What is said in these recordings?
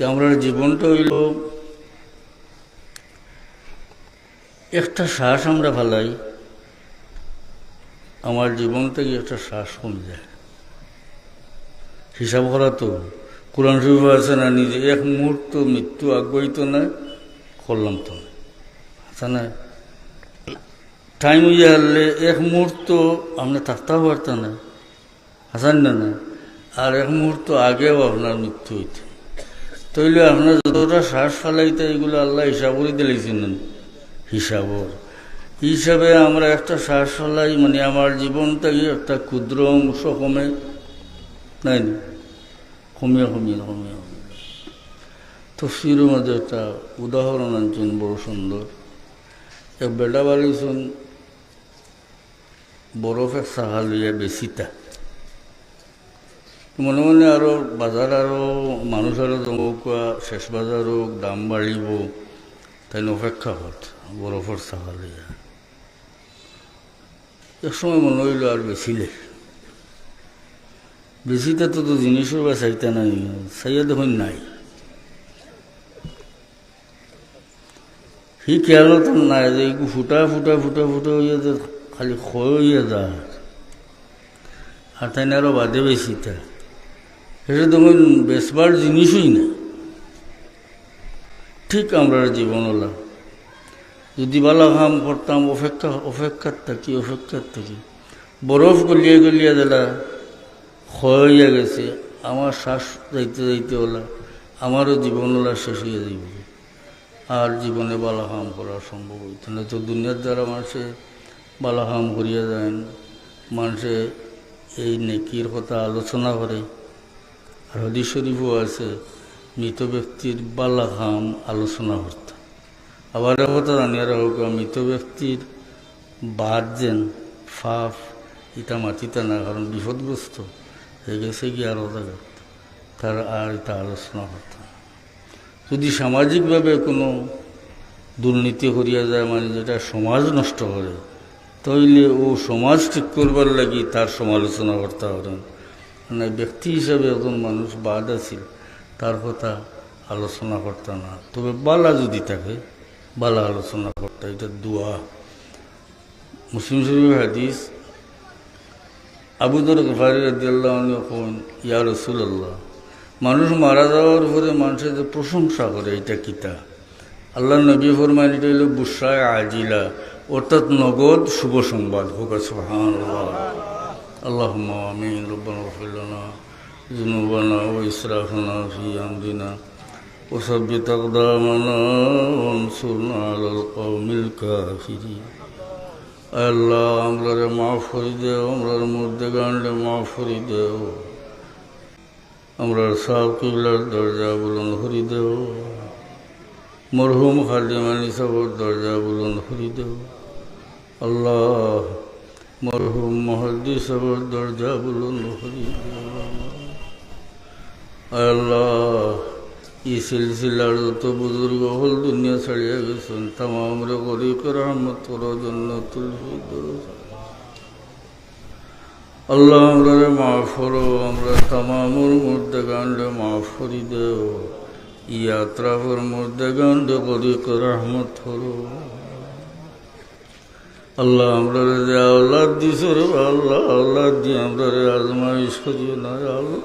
তো আমরা জীবনটা হইল একটা শ্বাস আমরা ফালাই। আমার জীবন থেকে একটা শ্বাস কমে যায়। হিসাব করা তো, কোরআন শরীফ আছে না, নিজে এক মুহূর্ত মৃত্যু আগ্রহিত না করলাম তো। আচ্ছা না টাইম হয়ে হারলে এক মুহূর্ত আমরা থাকতেও পারতাম না। হাসান না না, আর এক মুহূর্ত আগেও আপনার মৃত্যু হইতে। তৈলে আপনার যতটা শ্বাস ফালাইতে এগুলো আল্লাহ হিসাব করে দিলেছিলেন হিসাবর। হিসাবে আমরা একটা শ্বাস ফলাই মানে আমার জীবন থেকে একটা ক্ষুদ্র অংশ কমে? নাই, কমিয়ে কমিয়ে কমিয়ে তফসিরের মধ্যে একটা উদাহরণ আনছেন, বড় সুন্দর। এক বেটা বাড়িছেন বরফের সাহা লইয়া বেশিটা মনে মনে আরও বাজার আরও মানুষ আরও জমকা শেষ বাজার হোক দাম বাড়িব তাই অপেক্ষা হত বরফের সাহা লইয়া এক সময় মনে হইল আর বেশিলে বেশিতে তো তো জিনিসও বা চাইতে নাই চাইয়া দেখুন নাই। সি খেয়ালত নাই যে ফুটা ফুটা ফুটা ফুটা হইয়া যে খালি ক্ষয় হইয়া যায় আর তাই আরও বাদে বেশিটা সেটা তখন বেসবার জিনিসই না। ঠিক আমরা জীবন হলাম যদি বালা কাম করতাম অপেক্ষা, অপেক্ষার থাকি অপেক্ষার থাকি। বরফ গলিয়ে গলিয়ে দিলা হইয়া গেছে। আমার শ্বাস যাইতে যাইতে ওলা, আমারও জীবন ওলা শেষ হয়ে যাইব। আর জীবনে বালা কাম করা সম্ভব হইত না। তো দুনিয়ার দ্বারা মানুষে বালা কাম করিয়া যায় মানুষে এই নেকির কথা আলোচনা করে। আর হদি শরীফও আছে, মৃত ব্যক্তির বালা কাম আলোচনা করতে। আবার কথা জানিয়ারা হোক মৃত ব্যক্তির বাদ যেন ফাফ এটা মাটিতে না, কারণ বিপদগ্রস্ত হয়ে গেছে কি আর ওটা তার আর এটা আলোচনা করতাম যদি সামাজিকভাবে কোনো দুর্নীতি করিয়া যায় মানে যেটা সমাজ নষ্ট করে, তাইলে ও সমাজ ঠিক করবার লাগি তার সমালোচনা করতে পারেন মানে ব্যক্তি হিসাবে একজন মানুষ বাদ আছিল তার কথা আলোচনা করতে না। তবে বালা যদি থাকে, বালা আলোচনা করতে, এটা দোয়া। মুসলিম শরীফ হাদিস আবুদর গফারি রাদিয়াল্লাহ কোন, ইয়া রসুল্লাহ মানুষ মারা যাওয়ার পরে মানুষের যে প্রশংসা করে, এটা কিতা আল্লাহ নবী ফরমান এটা হলো বুসায় আজিলা, অর্থাৎ নগদ শুভ সংবাদ। হোক সুহান আল্লাহ আমিন রব্বানা ফিল্লানা জুনুবানা ও ইসরাফনা ফি আমরিনা وثبت أقدامنا وانصرنا على القوم الكافرين আল্লাহ আমরারে মাফ করে দেও আমরার মধ্যে গানলে মাফ করে দেও আমরার সাহ কিবলার দরজা বুলন হরি দেও মরহুম খালিমানি সবর দরজা বুলন হরি দেও আল্লাহ মরহুম মহদ্দি সবর দরজা বুলন হরি দেও আল্লাহ, এই সিলসিলার যত বুজুর্গ হল দুনিয়া ছাড়িয়া গেছেন তামাম রে গরিব রহমত তোর জন্য আল্লাহ আমরা মাফ করো, আমরা তামামুর মধ্যে গানলে মাফ করি দেও ইয়াত্রাফর মধ্যে গানলে গরিব রহমত করো। আল্লাহ আমরা রে যে আল্লাহ দিস রে আল্লাহ আল্লাহ দিয়ে আমরা রে আজমাইশ করিও না আল্লাহ।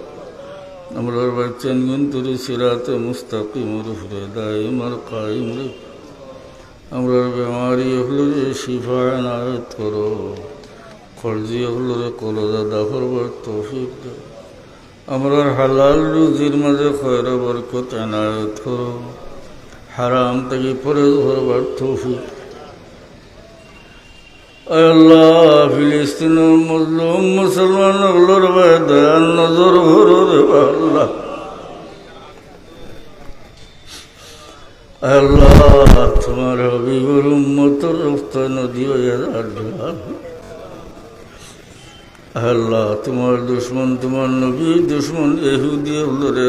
আমরা বাচ্চান গুন্তরে সিরাতে মুস্তাকিমর ফুরে দাইমার কাইম রে। আমরা বেমারি হলো যে শিফা এনায়ত করো। ফর্জি হলো রে দাফর বার তৌফিক দে। আমরা হালাল রুজির মাঝে খয়রা বরকত এনায়ত করো। হারাম থেকে পরে ধরবার তৌফিক আল্লাহ ফিলিস্তিনের মুসলিম মুসলমানগুলোর দয়াল নজর ভরো রে আল্লাহ। আল্লাহ, তোমার হবিবর উম্মতর রক্ত নদী আল্লাহ, তোমার দুশ্মন, তোমার নবী, দুশ্মন এহুদি হলরে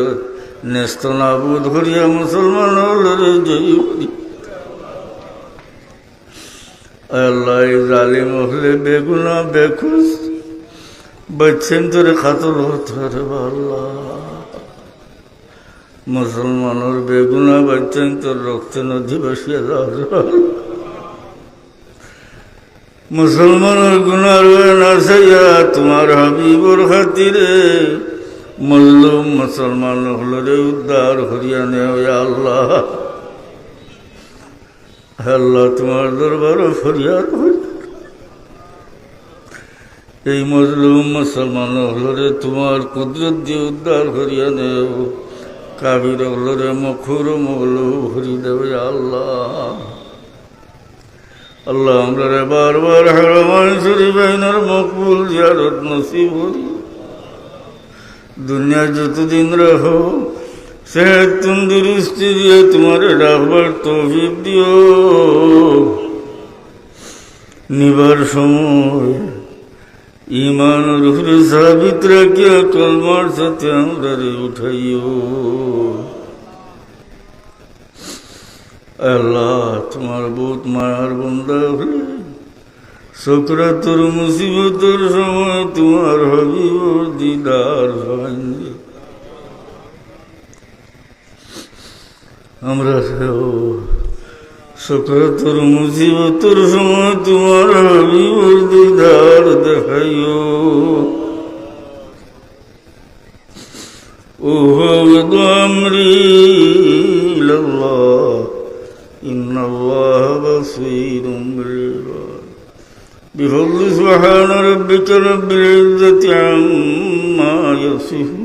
নেস্ত নাবুদ করিয়া মুসলমান হলরে জয়ী আল্লাহ জালিম হলে বেগুনা বেখুশ বচ্ছেন তোরে খাতল হতে আল্লাহ। মুসলমানের বেগুনা বাচ্চান তোর রক্ত নদী বসিয়ে মুসলমানের গুনার না সাইয়া তোমার হাবিবর খাতিরে মল্লুম মুসলমান হলরে উদ্ধার হরিয়ানে আল্লাহ। হে আল্লাহ তোমার দরবার ফরিয়াদ এই মজলুম মুসলমান হলরে তোমার কুদরত দিয়ে উদ্ধার করিয়া নেও কাবির হলরে মখুর মগলু হরি দেবে আল্লাহ। আল্লাহ আমরা বারবার হারমান শরীফ আইনার মকবুল জিয়ারত নসিব হরি দুনিয়া যতদিন রহো সেহত তন্দুরুস্তি দিয়ে তোমার ডাকবার তৌফিক দিও। নিবার সময় ইমানের উপরে সাবিত রাখিয়া কলমার সাথে আমরা রে উঠাইও। আল্লাহ, তোমার বহুত মায়ার বন্ধা হলে সকরাতর মুসিবতের সময় তোমার হবিবর দিদার ভাঙ্গে আমরা সেও সকরাতর মুসিবতের সময় তোমার হবিবর দিদার দেখাইও وفوض أمري إلى الله إن الله بصير بالعباد بفضل سبحان ربك رب العزة عما يصفون